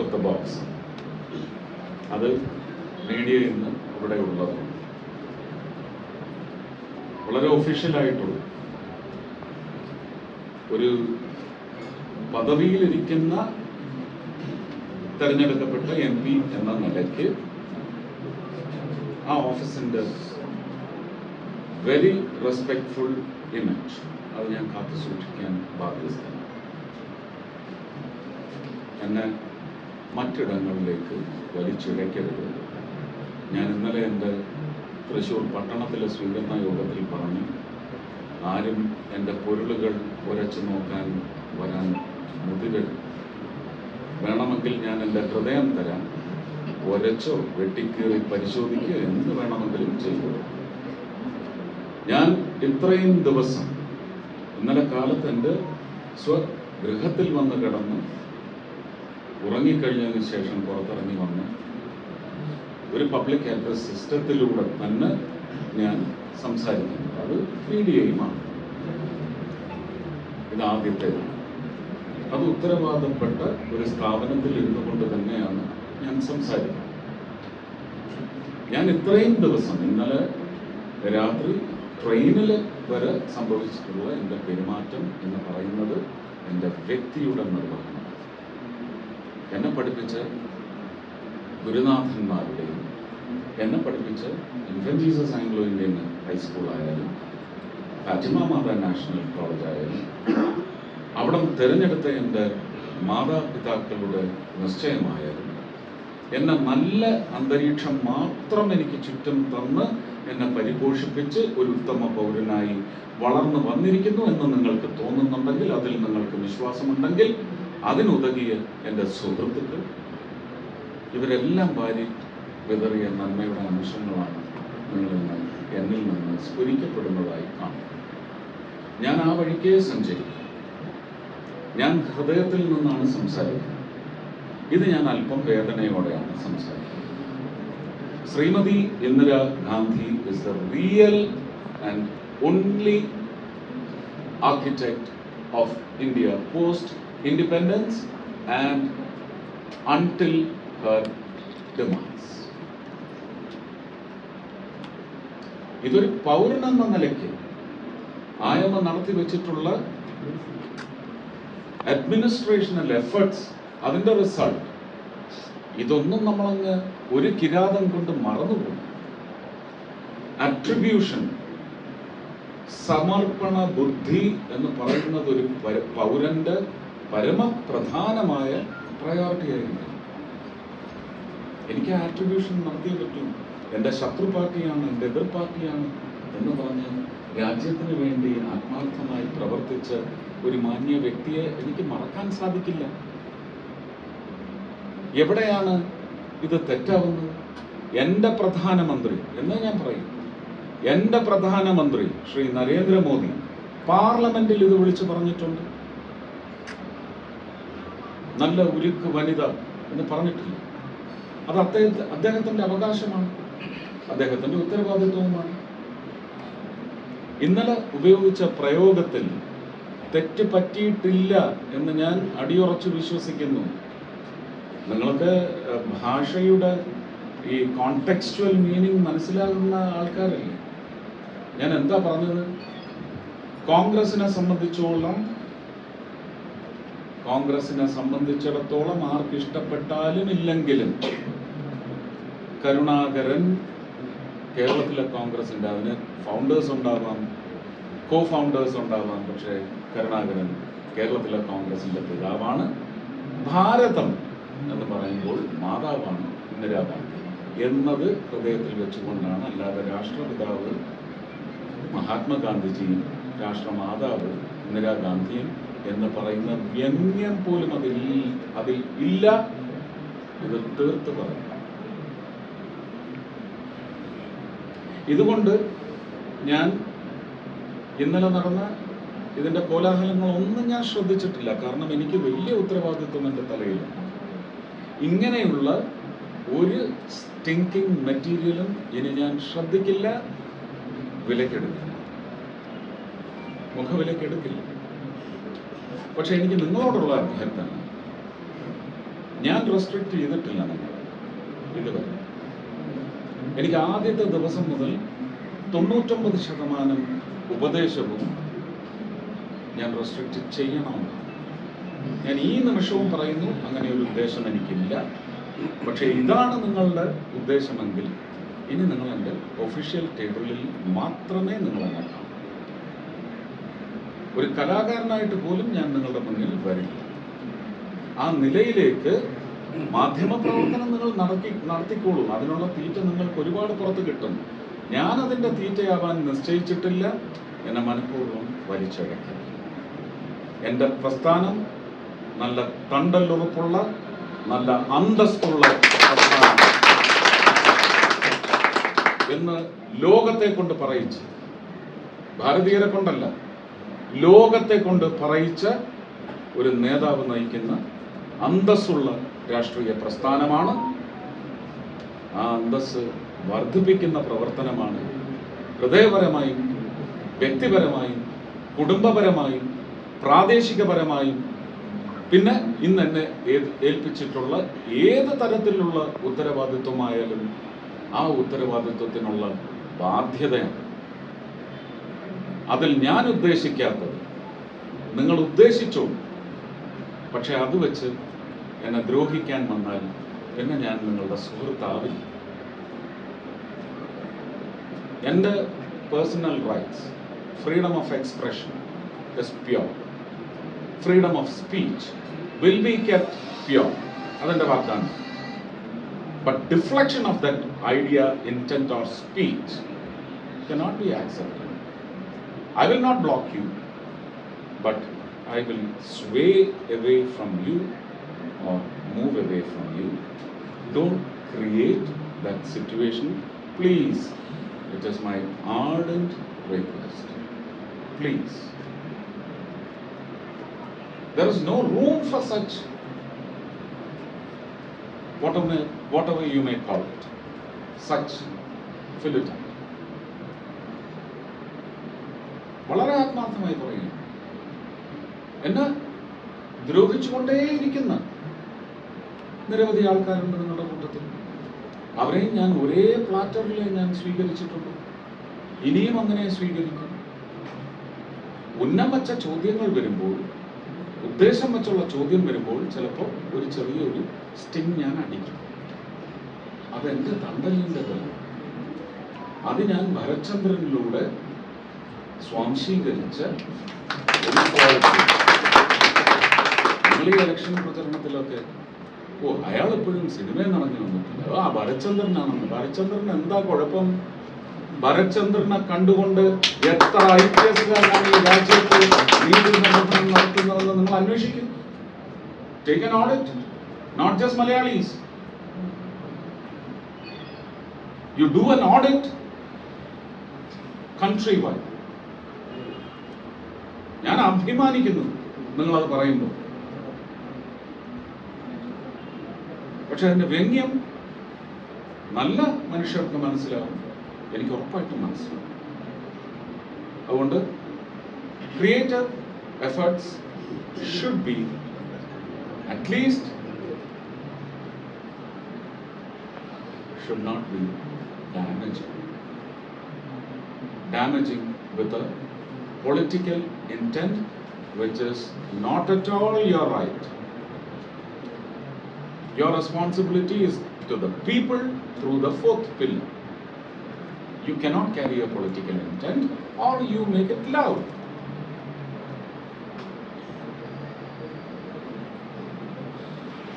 Of the box അത് മീഡിയയിൽ നിന്ന് ഇവിടെ ഉള്ളത്. വളരെ ഒഫീഷ്യലായിട്ടുള്ള ഒരു പദവിയിലിരിക്കുന്ന തെരഞ്ഞെടുക്കപ്പെട്ട എം പി എന്ന നിലയ്ക്ക് ആ ഓഫീസിന്റെ വെരി റെസ്പെക്ട്ഫുൾ ഇമേജ് അത് ഞാൻ കാത്തു സൂക്ഷിക്കാൻ ബാധ്യസ്ഥനാണ്. എന്നെ മറ്റിടങ്ങളിലേക്ക് വലിച്ചിഴയ്ക്കരുത്. ഞാൻ ഇന്നലെ എന്റെ തൃശ്ശൂർ പട്ടണത്തിലെ സ്വീകരണ യോഗത്തിൽ പറഞ്ഞു ആരും എന്റെ പൊരുളുകൾ ഉരച്ചു നോക്കാൻ വരാൻ മുതിരരുത്. വേണമെങ്കിൽ ഞാൻ എന്റെ ഹൃദയം തരാം. ഒരച്ചോ വെട്ടിക്കീറി പരിശോധിക്കുകയോ എന്ത് വേണമെങ്കിലും ചെയ്തു ഞാൻ ഇത്രയും ദിവസം ഇന്നലെ കാലത്ത് എന്റെ സ്വഗൃഹത്തിൽ വന്ന് കിടന്ന് ഉറങ്ങിക്കഴിഞ്ഞതിന് ശേഷം പുറത്തിറങ്ങി വന്ന് ഒരു പബ്ലിക് അഡ്രസ് സിസ്റ്റത്തിലൂടെ തന്നെ ഞാൻ സംസാരിക്കുന്നു. അത് മീഡിയയുമാണ് ഇത് ആദ്യത്തേത് അത് ഉത്തരവാദപ്പെട്ട ഒരു സ്ഥാപനത്തിൽ ഇരുന്നു കൊണ്ട് തന്നെയാണ് ഞാൻ സംസാരിക്കുന്നത്. ഞാൻ ഇത്രയും ദിവസം ഇന്നലെ രാത്രി ട്രെയിനിൽ വരെ സംഭവിച്ചിട്ടുള്ള എന്റെ പെരുമാറ്റം എന്ന് പറയുന്നത് എന്റെ വ്യക്തിയുടെ നിർവഹണം. എന്നെ പഠിപ്പിച്ച ഗുരുനാഥന്മാരുടെയും എന്നെ പഠിപ്പിച്ച ഇൻഫന്റ് ജീസസ് ആംഗ്ലോ ഇന്ത്യൻ ഹൈസ്കൂളായാലും ഫാറ്റിമ മാതാ നാഷണൽ കോളേജ് ആയാലും അവിടെ തിരഞ്ഞെടുത്ത എന്റെ മാതാപിതാക്കളുടെ നിശ്ചയമായാലും എന്നെ നല്ല അന്തരീക്ഷം മാത്രം എനിക്ക് ചുറ്റും തന്ന് എന്നെ പരിപോഷിപ്പിച്ച് ഒരു ഉത്തമ പൗരനായി വളർന്നു വന്നിരിക്കുന്നു എന്ന് നിങ്ങൾക്ക് തോന്നുന്നുണ്ടെങ്കിൽ അതിൽ നിങ്ങൾക്ക് വിശ്വാസമുണ്ടെങ്കിൽ അതിനുതകിയ എന്റെ സുഹൃത്തുക്കൾ ഇവരെല്ലാം വാരി വിതറിയ നന്മയുടെ അംശങ്ങളാണ് നിങ്ങളിൽ നിന്ന് എന്നിൽ നിന്ന് സ്ഫുരിക്കപ്പെടുന്നതായി കാണും ഞാൻ ആ വഴിക്കേ സഞ്ചരിക്കും. ഞാൻ ഹൃദയത്തിൽ നിന്നാണ് സംസാരിക്കുന്നത്. ഇത് ഞാൻ അല്പം വേദനയോടെയാണ് സംസാരിക്കുന്നത്. Shrimati Indira Gandhi is the real and only architect of India post independence and until her demise. ഇതൊരു പൗരനെന്ന നിലയ്ക്ക് ആയമ നടത്തി വെച്ചിട്ടുള്ള അഡ്മിനിസ്ട്രേഷണൽ എഫേർട്സ് അതിന്റെ റിസൾട്ട് ഇതൊന്നും നമ്മളങ്ങ് ഒരു കിരാതം കൊണ്ട് മറന്നുപോകും അട്രിബ്യൂഷൻ സമർപ്പണ ബുദ്ധി എന്ന് പറയുന്നത് ഒരു പര- പൗരന്റെ പരമപ്രധാനമായ പ്രയോറിറ്റി ആയിരുന്നു. എനിക്ക് ആട്രിബ്യൂഷൻ നടത്തിയേ പറ്റൂ. എന്റെ ശത്രു പാർട്ടിയാണ് എന്റെ എതിർ പാർട്ടിയാണ് എന്ന് പറഞ്ഞ് രാജ്യത്തിന് വേണ്ടി ആത്മാർത്ഥമായി പ്രവർത്തിച്ച ഒരു മാന്യ വ്യക്തിയെ എനിക്ക് മറക്കാൻ സാധിക്കില്ല. എവിടെയാണ് ഇത് തെറ്റാവുന്നത്? എന്റെ പ്രധാനമന്ത്രി എന്ന് ഞാൻ പറയും. എന്റെ പ്രധാനമന്ത്രി ശ്രീ നരേന്ദ്രമോദി പാർലമെന്റിൽ ഇത് വിളിച്ചു പറഞ്ഞിട്ടുണ്ട്. നല്ല ഉരുക്ക് വനിത എന്ന് പറഞ്ഞിട്ടില്ല. അത് അദ്ദേഹത്തെ അദ്ദേഹത്തിന്റെ അവകാശമാണ്. അദ്ദേഹത്തിന്റെ ഉത്തരവാദിത്വവുമാണ്. ഇന്നലെ ഉപയോഗിച്ച പ്രയോഗത്തിൽ തെറ്റ് പറ്റിയിട്ടില്ല എന്ന് ഞാൻ അടിയുറച്ചു വിശ്വസിക്കുന്നു. നിങ്ങൾക്ക് ഭാഷയുടെ ഈ കോണ്ടെക്സ്റ്റുവൽ മീനിങ് മനസ്സിലാകുന്ന ആൾക്കാരല്ലേ? ഞാൻ എന്താ പറഞ്ഞത്? കോൺഗ്രസിനെ സംബന്ധിച്ചോളം കോൺഗ്രസിനെ സംബന്ധിച്ചിടത്തോളം ആർക്ക് ഇഷ്ടപ്പെട്ടാലും ഇല്ലെങ്കിലും കരുണാകരൻ കേരളത്തിലെ കോൺഗ്രസിന്റെ അതിന് ഫൗണ്ടേഴ്സ് ഉണ്ടാവാം കോ ഫൗണ്ടേഴ്സ് ഉണ്ടാവാം പക്ഷേ കരുണാകരൻ കേരളത്തിലെ കോൺഗ്രസിന്റെ പിതാവാണ്. ഭാരതം എന്ന് പറയുമ്പോൾ മാതാവാണ് ഇന്ദിരാഗാന്ധി എന്നത് ഹൃദയത്തിൽ വെച്ചുകൊണ്ടാണ്. അല്ലാതെ രാഷ്ട്രപിതാവ് മഹാത്മാഗാന്ധിജിയും രാഷ്ട്രമാതാവ് ഇന്ദിരാഗാന്ധിയും എന്ന് പറയുന്ന വ്യംഗ്യം പോലും അതിൽ അതിൽ ഇല്ല ഇത് തീർത്ത് പറയും ഇതുകൊണ്ട് ഞാൻ ഇന്നലെ നടന്ന ഇതിന്റെ കോലാഹലങ്ങളൊന്നും ഞാൻ ശ്രദ്ധിച്ചിട്ടില്ല. കാരണം എനിക്ക് വലിയ ഉത്തരവാദിത്വം എന്റെ തലയിൽ. ഇങ്ങനെയുള്ള ഒരു സ്റ്റിങ്കിങ് മെറ്റീരിയലും ഇനി ഞാൻ ശ്രദ്ധിക്കില്ല. വിലക്കെടുക്കില്ല മുഖവിലക്കെടുക്കില്ല പക്ഷെ എനിക്ക് നിങ്ങളോടുള്ള അഭ്യർത്ഥന. ഞാൻ റെസ്ട്രിക്റ്റ് ചെയ്തിട്ടില്ല നിങ്ങൾ ഇതുവരെ എനിക്ക് ആദ്യത്തെ ദിവസം മുതൽ തൊണ്ണൂറ്റൊമ്പത് ശതമാനം ഉപദേശവും ഞാൻ റെസ്ട്രിക്റ്റ് ചെയ്യണമെന്ന് ഞാൻ ഈ നിമിഷവും പറയുന്നു അങ്ങനെ ഒരു ഉദ്ദേശം എനിക്കില്ല. പക്ഷേ ഇതാണ് നിങ്ങളുടെ ഉദ്ദേശമെങ്കിൽ ഇനി നിങ്ങൾ എന്റെ ഒഫീഷ്യൽ ടേബിളിൽ മാത്രമേ നിങ്ങൾ എന്നെ കാണൂ ഒരു കലാകാരനായിട്ട് പോലും ഞാൻ നിങ്ങളുടെ മുന്നിൽ വരില്ല. ആ നിലയിലേക്ക് മാധ്യമ പ്രവർത്തനം നിങ്ങൾ നടത്തി നടത്തിക്കോളും. അതിനുള്ള തീറ്റ നിങ്ങൾക്ക് ഒരുപാട് പുറത്ത് കിട്ടും. ഞാൻ അതിന്റെ തീറ്റയാവാൻ നിശ്ചയിച്ചിട്ടില്ല. എന്നെ മനഃപൂർവം വലിച്ചഴക്കില്ല എന്റെ പ്രസ്ഥാനം നല്ല തണ്ടല്ലുറപ്പുള്ള നല്ല അന്തസ്തുള്ള എന്ന് ലോകത്തെ കൊണ്ട് പറയിച്ച് ഭാരതീയരെ കൊണ്ടല്ല ലോകത്തെ കൊണ്ട് പറയിച്ച ഒരു നേതാവ് നയിക്കുന്ന അന്തസ്സുള്ള രാഷ്ട്രീയ പ്രസ്ഥാനമാണ്. ആ അന്തസ് വർദ്ധിപ്പിക്കുന്ന പ്രവർത്തനമാണ് ഹൃദയപരമായും വ്യക്തിപരമായും കുടുംബപരമായും പ്രാദേശികപരമായും. പിന്നെ ഇന്ന് എന്നെ ഏൽപ്പിച്ചിട്ടുള്ള ഏത് തരത്തിലുള്ള ഉത്തരവാദിത്വമായാലും ആ ഉത്തരവാദിത്വത്തിനുള്ള ബാധ്യതയാണ്. അതിൽ ഞാൻ ഉദ്ദേശിക്കാത്തത്. നിങ്ങൾ ഉദ്ദേശിച്ചു. പക്ഷെ അത് വെച്ച് എന്നെ ദ്രോഹിക്കാൻ വന്നാൽ എന്നെ ഞാൻ നിങ്ങളുടെ സുഹൃത്താവില്ല എന്റെ personal rights freedom of expression is pure freedom of speech will be kept pure അതെന്റെ വാഗ്ദാനം. But deflection of that idea intent or speech cannot be accepted. I will not block you, but I will sway away from you or move away from you. Don't create that situation. Please, it is my ardent request. Please. There is no room for such, whatever, whatever you may call it, such filitan. വളരെ ആത്മാർത്ഥമായി പറയുന്നു. എന്നെ ദ്രോഹിച്ചുകൊണ്ടേയിരിക്കുന്ന നിരവധി ആൾക്കാരുണ്ട് നിങ്ങളുടെ കൂട്ടത്തിൽ. അവരെയും ഞാൻ ഒരേ പ്ലാറ്ററിലെ ഞാൻ സ്വീകരിച്ചിട്ടുണ്ട്. ഇനിയും അങ്ങനെ സ്വീകരിക്കും. ഉന്നം വച്ച ചോദ്യങ്ങൾ വരുമ്പോൾ ഉദ്ദേശം വെച്ചുള്ള ചോദ്യം വരുമ്പോൾ ചിലപ്പോൾ ഒരു ചെറിയൊരു സ്റ്റിങ് ഞാൻ അടിക്കും. അതെന്റെ തണ്ടലിന്റെ ബലം. അത് ഞാൻ ഭരചന്ദ്രനിലൂടെ സ്വാംശീകരിച്ച ഒരു ഈ ഇലക്ഷൻ പ്രചരണത്തിലൊക്കെ ഓ അയാൾ എപ്പോഴും സിനിമയിൽ നടന്നു വന്നിട്ടില്ല ആ ഭരചന്ദ്രനാണെന്ന് ഭരചന്ദ്രൻ എന്താ കുഴപ്പം? ഭരചന്ദ്രനെ കണ്ടുകൊണ്ട് എത്ര ഐ പി ഈ രാജ്യത്ത് നടത്തുന്നതെന്ന് നിങ്ങൾ അന്വേഷിക്കും. Take an audit not just Malayalees you do an audit country wide ഞാൻ അഭിമാനിക്കുന്നു നിങ്ങളത് പറയുമ്പോൾ. പക്ഷെ അതിന്റെ വ്യംഗ്യം നല്ല മനുഷ്യർക്ക് മനസ്സിലാവും. എനിക്ക് ഉറപ്പായിട്ടും മനസ്സിലാവും. അതുകൊണ്ട് creator efforts should be at least should not be damaging damaging with political intent which is not at all your right. Your responsibility is to the people through the fourth pillar. You cannot carry a political intent or you make it loud.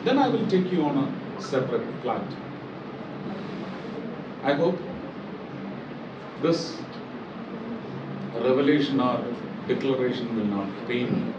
Then I will take you on a separate flight. I hope this revelation or declaration will not pain